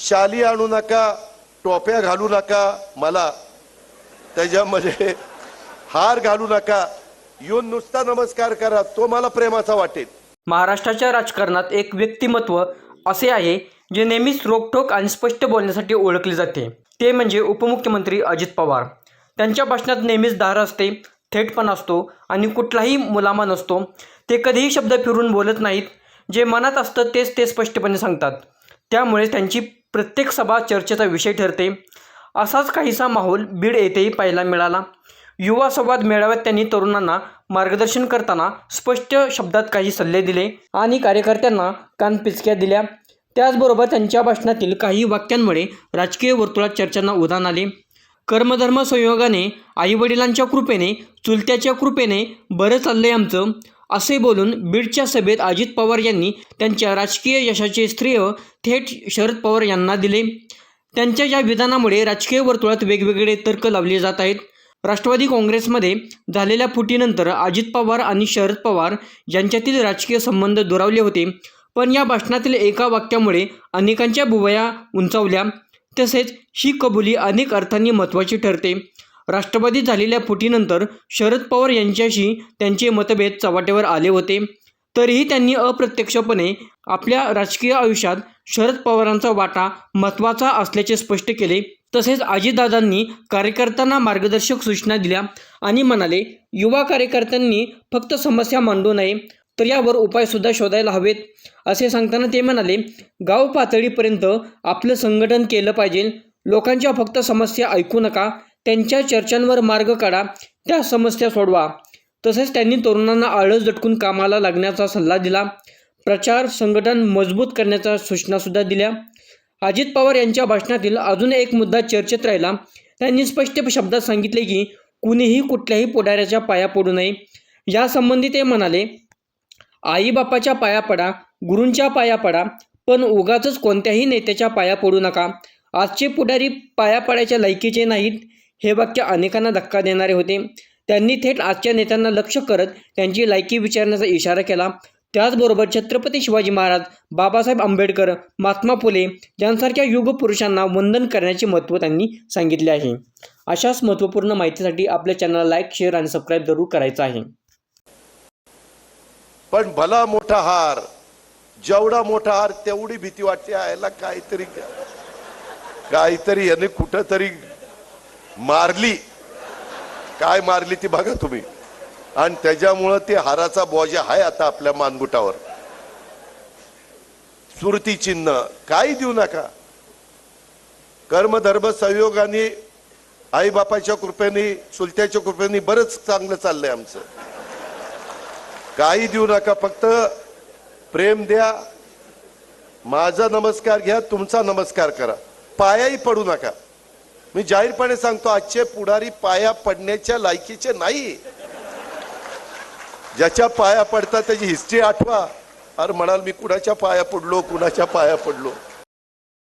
शाली आणू नका टोप्या घालू नका मला त्याच्यामध्ये हार घालू नका. येऊन नुसता नमस्कार करा तो मला प्रेमाचा वाटेल. महाराष्ट्राच्या राजकारणात एक व्यक्तिमत्व असे आहे जे नेहमीच रोखठोक आणि स्पष्ट बोलण्यासाठी ओळखले जाते. ते म्हणजे उपमुख्यमंत्री अजित पवार. त्यांच्या भाषणात नेहमीच धार असते थेटपण असतो आणि कुठलाही मुलामा नसतो. ते कधीही शब्द फिरून बोलत नाहीत. जे मनात असतं तेच ते स्पष्टपणे सांगतात. त्यामुळे त्यांची प्रत्येक सभा चर्चेचा विषय ठरते. असाच काहीसा माहोल बीड येथेही पाहायला मिळाला. युवा संवाद मेळाव्यात त्यांनी तरुणांना मार्गदर्शन करताना स्पष्ट शब्दात काही सल्ले दिले आणि कार्यकर्त्यांना कानपिचक्या दिल्या. त्याचबरोबर त्यांच्या भाषणातील काही वाक्यांमुळे राजकीय वर्तुळात चर्चांना उधाण आले. कर्मधर्म संयोगाने आईवडिलांच्या कृपेने चुलत्याच्या कृपेने बरं चाललंय आमचं. असे बोलून बीडच्या सभेत अजित पवार यांनी त्यांच्या राजकीय यशाचे श्रेय थेट शरद पवार यांना दिले. त्यांच्या या विधानामुळे राजकीय वर्तुळात वेगवेगळे तर्क लावले जात आहेत. राष्ट्रवादी काँग्रेसमध्ये झालेल्या फुटीनंतर अजित पवार आणि शरद पवार यांच्यातील राजकीय संबंध दुरावले होते. पण या भाषणातील एका वाक्यामुळे अनेकांच्या भुवया उंचावल्या. तसेच ही कबुली अनेक अर्थांनी महत्त्वाची ठरते. राष्ट्रवादी झालेल्या फुटीनंतर शरद पवार यांच्याशी त्यांचे मतभेद चव्हाट्यावर आले होते. तरीही त्यांनी अप्रत्यक्षपणे आपल्या राजकीय आयुष्यात शरद पवारांचा वाटा महत्त्वाचा असल्याचे स्पष्ट केले. तसेच अजितदादांनी कार्यकर्त्यांना मार्गदर्शक सूचना दिल्या आणि म्हणाले युवा कार्यकर्त्यांनी फक्त समस्या मांडू नये तर यावर उपायसुद्धा शोधायला हवेत. असे सांगताना ते म्हणाले गाव पातळीपर्यंत आपलं संघटन केलं पाहिजे. लोकांच्या फक्त समस्या ऐकू नका. त्यांच्या चर्चांवर मार्ग काढा त्या समस्या सोडवा. तसेच त्यांनी तरुणांना आळस झटकून कामाला लागण्याचा सल्ला दिला. प्रचार संघटन मजबूत करण्याच्या सूचनासुद्धा दिल्या. अजित पवार यांच्या भाषणातील अजून एक मुद्दा चर्चेत राहिला. त्यांनी स्पष्ट शब्दात सांगितले की कुणीही कुठल्याही पुढाऱ्याच्या पाया पडू नये. यासंबंधी ते म्हणाले आईबापाच्या पाया पडा गुरूंच्या पाया पडा पण उगाच कोणत्याही नेत्याच्या पाया पडू नका. आजचे पुढारी पाया पडायच्या लायकीचे नाहीत. हे वाक्य अनेकांना धक्का देणारे होते. त्यांनी थेट आजच्या नेत्यांना लक्ष करत त्यांची लायकी विचारण्याचा इशारा केला. त्याचबरोबर छत्रपती शिवाजी महाराज बाबासाहेब आंबेडकर महात्मा फुले यांसारख्या युग पुरुषांना वंदन करण्याचे महत्त्व त्यांनी सांगितले आहे. अशाच महत्त्वपूर्ण माहितीसाठी आपल्या चॅनलला लाईक शेअर आणि सबस्क्राईब जरूर करायचं आहे. पण भला मोठा हार जेवढा मोठा हार तेवढी भीती वाटते यायला काहीतरी काहीतरी याने कुठंतरी मारली. काय मारली ती बघा तुम्ही. आणि त्याच्यामुळं ते हाराचा बॉजा आहे आता आपल्या मानगुटावर सुरती चिन्ह काही देऊ नका. कर्मधर्म संयोगाने आईबापाच्या कृपेने सुलत्याच्या कृपेने बरंच चांगलं चाललंय आमचं. काही देऊ नका फक्त प्रेम द्या. माझा नमस्कार घ्या तुमचा नमस्कार करा. पायाही पडू नका. मी जाहीरपणे सांगतो आजचे पुढारी पाया पडण्याच्या लायकीचे नाही. ज्याच्या पाया पडतात त्याची हिस्ट्री आठवा. अरे म्हणाल मी कुणाच्या पाया पडलो कुणाच्या पाया पडलो?